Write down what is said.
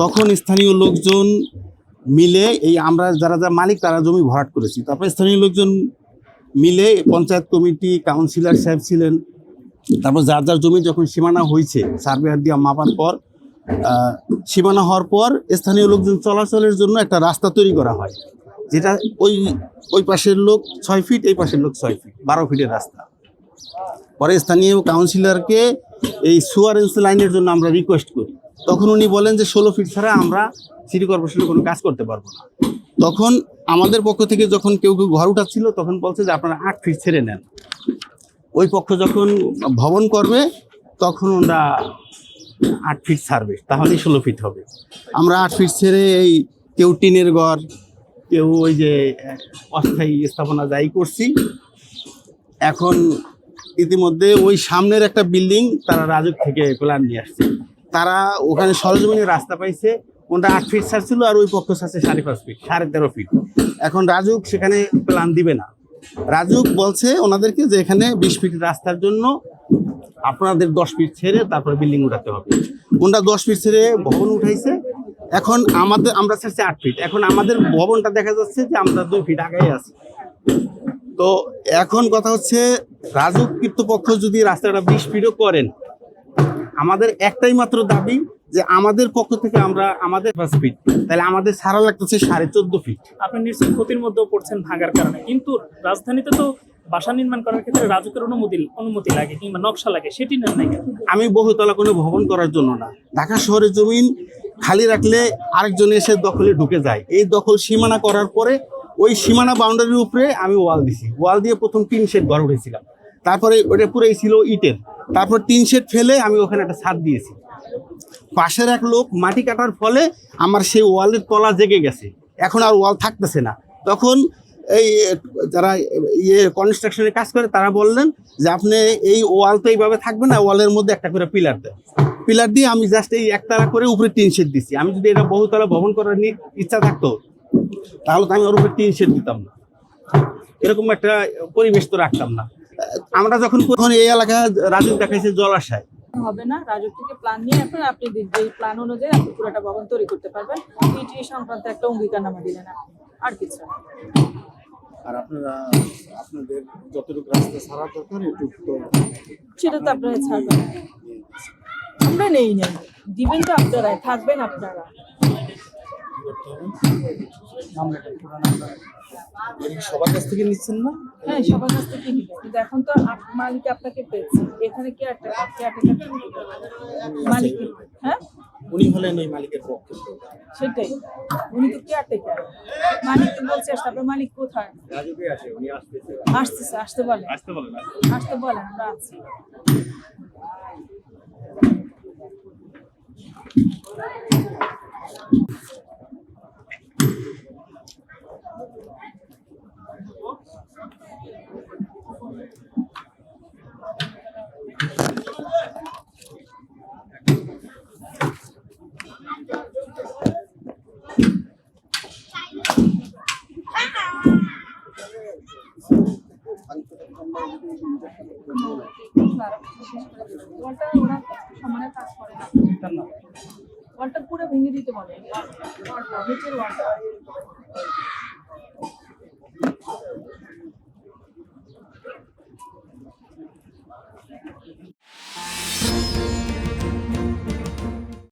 তখন স্থানীয় লোকজন মিলে এই আমরা যারা যারা মালিক তারা জমি ভরাট করেছি। তারপরে স্থানীয় লোকজন মিলে পঞ্চায়েত কমিটি, কাউন্সিলর সাহেব ছিলেন। তারপর যার যার জমি যখন সীমানা হয়েছে সার্ভেয়ার দিয়ে মাপার পর সীমানা হওয়ার পর স্থানীয় লোকজন চলাচলের জন্য একটা রাস্তা তৈরি করা হয়, যেটা ওই ওই পাশের লোক ছয় ফিট এই পাশের লোক ছয় ফিট বারো ফিটের রাস্তা। পরে স্থানীয় কাউন্সিলরকে এই সুয়ারেন্স লাইনের জন্য আমরা রিকোয়েস্ট করি। তখন উনি বলেন যে ষোলো ফিট ছাড়া আমরা সিটি কর্পোরেশনে কোনো কাজ করতে পারব না। তখন আমাদের পক্ষ থেকে যখন কেউ কেউ ঘর উঠাচ্ছিল, তখন বলছে যে আপনারা আট ফিট ছেড়ে নেন। ওই পক্ষ যখন ভবন করবে, তখন ওরা আট ফিট ছাড়বে। তাহলেই ষোলো ফিট হবে। আমরা আট ফিট ছেড়ে এই কেউ টিনের ঘর, কেউ ওই যে অস্থায়ী স্থাপনা যাই করছি। এখন ইতিমধ্যে ওই সামনের একটা বিল্ডিং তারা রাজুক থেকে প্ল্যান নিয়ে আসছে। তারা ওখানে সরজমিনে রাস্তা পাইছে ওটা আট ফিট ছাড়ছিল আর ওই পক্ষ ছাড়ছে সাড়ে পাঁচ ফিট সাড়ে তেরো ফিট এখন রাজুক সেখানে প্ল্যান দিবে না। রাজুক বলছে ওনাদেরকে যে এখানে বিশ ফিট রাস্তার জন্য আপনাদের দশ ফিট ছেড়ে তারপরে বিল্ডিং উঠাতে হবে। ওনারা দশ ফিট ছেড়ে ভবন উঠাইছে। এখন আমাদের, আমরা ছাড়ছি আট ফিট এখন আমাদের ভবনটা দেখা যাচ্ছে যে আমরা দুই ফিট আগাই আছি। তো এখন কথা হচ্ছে, রাজুক কর্তৃপক্ষ যদি রাস্তাটা বিশ ফিটও করেন আমাদের একটাই মাত্র দাবি যে আমাদের পক্ষ থেকে আমরা আমাদের পাঁচ ফিট তাহলে আমাদের সারা লাগতেছে সাড়ে চোদ্দ ফিট আপনি নিশ্চয়ই ক্ষতির মধ্যেও পড়ছেন ভাঙার কারণে। কিন্তু রাজধানীতে তো বাসা নির্মাণ করার ক্ষেত্রে রাজুকের অনুমতি অনুমতি লাগে কিংবা নকশা লাগে সেটি নেন নাই আমি বহুতলা কোনো ভবন করার জন্য না। ঢাকা শহরের জমিন খালি রাখলে আরেকজন এসে দখলে ঢুকে যায়। এই দখল সীমানা করার পরে ওই সীমানা বাউন্ডারির উপরে আমি ওয়াল দিছি। ওয়াল দিয়ে প্রথম তিন শেড ঘর উঠেছিলাম। তারপরে ওটা পুরোই ছিল ইটের। তারপর তিন শেড ফেলে আমি ওখানে একটা ছাদ দিয়েছি। পাশের এক লোক মাটি কাটার ফলে আমার সেই ওয়ালের তলা জেগে গেছে। এখন আর ওয়াল থাকতেছে না। তখন এই যারা ইয়ে কনস্ট্রাকশনের কাজ করে, তারা বললেন যে, আপনি এই ওয়াল তো এইভাবে থাকবে না, ওয়ালের মধ্যে একটা করে পিলার দেয় পিলার দিয়ে আমি জাস্ট এই একতলা করে উপরে টিন শেড দিছি। আমি যদি এটা বহুতলা ভবন করার ইচ্ছা থাকতো, তাহলে তো আমি ওর উপরে টিন শেড দিতাম না। এরকম একটা পরিবেশ তো রাখতাম না। আমরা যখন তখন এই এলাকা রাজু দেখাইছে জলাশয় হবে না রাজক থেকে প্ল্যান নিয়ে এখন আপনি যে প্ল্যান অনুযায়ী আপনি পুরোটা ভবন তৈরি করতে পারবেন ইটি সংক্রান্ত একটা অঙ্গীকারনামা দিলেন আপনি। আর কিছু আর আপনারা আপনাদের যতটুকু রাস্তা ছাড়া দরকার এটুকু সেটা তো আপনারা ছাড়বেন। আমরা নেই নেই। দিবেন তো আপনারা থাকবেন আপনারা। সবার কাছ থেকে নিচ্ছেন না? হ্যাঁ সবার কাছ থেকে নিবেন কিন্তু এখন তো আপ- মালিক আপনাকে পেয়েছে। এখানে কে একটা মালিক হ্যাঁ? উনি হলেন ওই মালিকের পক্ষে। সেটাই। উনি তো কে একটা মালিক তো বলছে আপনার মালিক কোথায়? রাজুকে আসে উনি আসতেছে। আসতেছে আসতে বলে। আসতে বলেন আসতে বলেন আমরা আছি। ওরা সমানে কাজ করে না পুরো ভেঙে দিতে বলে নিচের ওয়ালটা